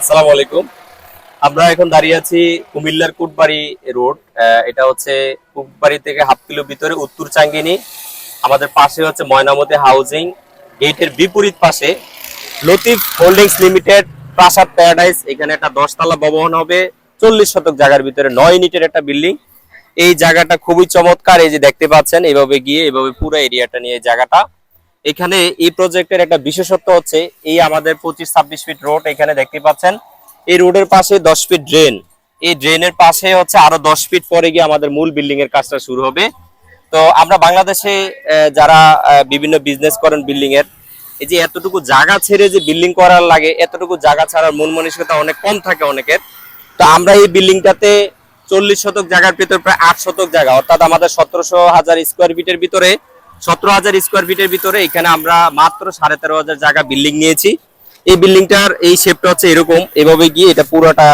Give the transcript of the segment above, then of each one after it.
আসসালামু আলাইকুম। আমরা এখন দাঁড়িয়ে আছি কুমিল্লার কুটবাড়ি রোড। এটা হচ্ছে কুটবাড়ি থেকে হাফ কিলো ভিতরে উত্তর চাঙ্গিনী। আমাদের পাশে হচ্ছে ময়নামতি হাউজিং। গেটের বিপরীত পাশে Latif holdings limited, Prasad paradise. এখানে একটা দশতলা ভবন হবে। চল্লিশ শতক জায়গার ভিতরে নয় ইউনিটের একটা বিল্ডিং। এই জায়গাটা খুবই চমৎকার। এই যে দেখতে পাচ্ছেন এইভাবে গিয়ে এইভাবে পুরো এরিয়াটা নিয়ে জায়গাটা। এখানে এই প্রজেক্টের একটা বিশেষত্ব হচ্ছে এই আমাদের পঁচিশ ছাব্বিশ ফিট রোড এখানে দেখতে পাচ্ছেন। এই রোডের পাশে দশ ফিট ড্রেন এই ড্রেনের পাশে হচ্ছে আরও দশ ফিট পরে গিয়ে আমাদের মূল বিল্ডিং এর কাজটা শুরু হবে। তো আমরা বাংলাদেশে যারা বিভিন্ন বিজনেস করেন বিল্ডিং এর, এই যে এতটুকু জায়গা ছেড়ে যে বিল্ডিং করার লাগে, এতটুকু জায়গা ছাড়ার মন মানসিকতা অনেক কম থাকে অনেকের। তো আমরা এই বিল্ডিংটাতে চল্লিশ শতক জায়গার ভিতরে প্রায় আট শতক জায়গা, অর্থাৎ আমাদের সতেরোশো হাজার স্কোয়ার ফিটের ভিতরে সতেরো হাজার স্কোয়ার ফিটের ভিতরে এখানে আমরা মাত্র সাড়ে তেরো হাজার জায়গা বিল্ডিং নিয়েছি। এই বিল্ডিংটার এই শেপটা হচ্ছে এরকম। এভাবে গিয়ে এটা পুরোটা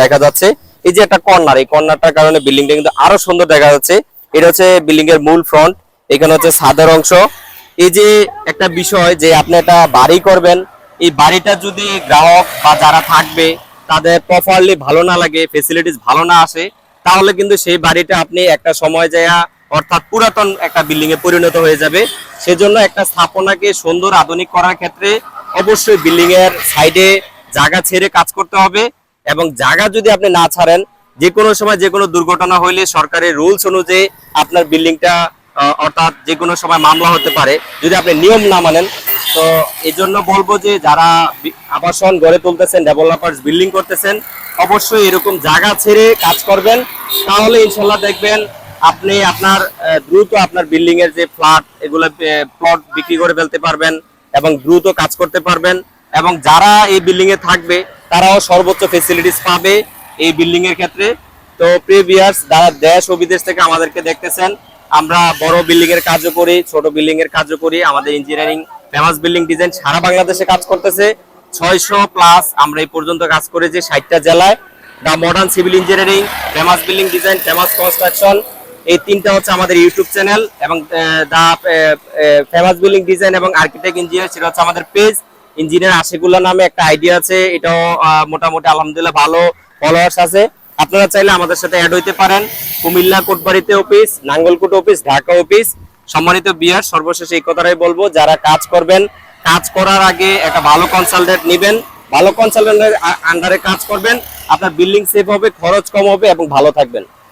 দেখা যাচ্ছে। এই যে একটা কর্নার এই কর্নারটার কারণে বিল্ডিংটা কিন্তু আরও সুন্দর দেখা যাচ্ছে। এটা হচ্ছে বিল্ডিং এর মূল ফ্রন্ট এখানে হচ্ছে সাদার অংশ। এই যে একটা বিষয় যে আপনি একটা বাড়ি করবেন, এই বাড়িটা যদি গ্রাহক বা যারা থাকবে, তাদের প্রপারলি ভালো না লাগে ফেসিলিটিস ভালো না আসে, তাহলে কিন্তু সেই বাড়িটা আপনি একটা সময় যায় অর্থাৎ পুরাতন একটা বিল্ডিং এ পরিণত হয়ে যাবে। সেজন্য একটা স্থাপনাকে সুন্দর আধুনিক করার ক্ষেত্রে অবশ্যই বিল্ডিং এর সাইডে জায়গা ছেড়ে কাজ করতে হবে এবং জায়গা যদি আপনি না ছাড়েন, যে কোনো সময় যে কোনো দুর্ঘটনা হইলে সরকারের রুলস অনুযায়ী আপনার বিল্ডিংটা অর্থাৎ যে কোনো সময় মামলা হতে পারে, যদি আপনি নিয়ম না মানেন। তো এই জন্য বলব যে যারা আবাসন গড়ে তুলতেছেন ডেভেলপার্স বিল্ডিং করতেছেন, অবশ্যই এরকম জায়গা ছেড়ে কাজ করবেন। তাহলে ইনশাল্লাহ দেখবেন আপনি আপনার দ্রুত আপনার বিল্ডিং এর যে ফ্ল্যাট এগুলো প্লট বিক্রি করে ফেলতে পারবেন এবং দ্রুত কাজ করতে পারবেন এবং যারা এই বিল্ডিং এ থাকবে, তারাও সর্বোচ্চ ফেসিলিটিস পাবে এই বিল্ডিং এর ক্ষেত্রে। তো প্রিভিয়াস যারা দেশ ও বিদেশ থেকে আমাদেরকে দেখতেছেন, আমরা বড় বিল্ডিং এর কাজও করি, ছোট বিল্ডিং এর কাজও করি। আমাদের ইঞ্জিনিয়ারিং ফেমাস বিল্ডিং ডিজাইন সারা বাংলাদেশে কাজ করতেছে। ছয়শো প্লাস আমরা এই পর্যন্ত কাজ করেছি ষাটটা জেলায়। The modern civil engineering famous building design famous construction এই তিনটা হচ্ছে আমাদের ইউটিউব চ্যানেল এবং দা ফেমাস বিল্ডিং ডিজাইন এবং আর্কিটেক্ট ইঞ্জিনিয়ার, সেটা হচ্ছে আমাদের পেজ। ইঞ্জিনিয়ার আশিকুল্লাহ নামে একটা আইডিয়া আছে, এটাও মোটামুটি আলহামদুলিল্লাহ ভালো ফলোয়ার্স আছে। আপনারা চাইলে আমাদের সাথে অ্যাড হইতে পারেন। Comilla কোটবাড়িতে office Nangalkot office Dhaka office সম্মানিত বিয়ার, সর্বশেষ এই কথাটাই বলব, যারা কাজ করবেন, কাজ করার আগে একটা ভালো কনসালটেন্ট নেবেন। ভালো কনসালটেন্টের আন্ডারে কাজ করবেন। আপনার বিল্ডিং সেফ হবে, খরচ কম হবে এবং ভালো থাকবেন।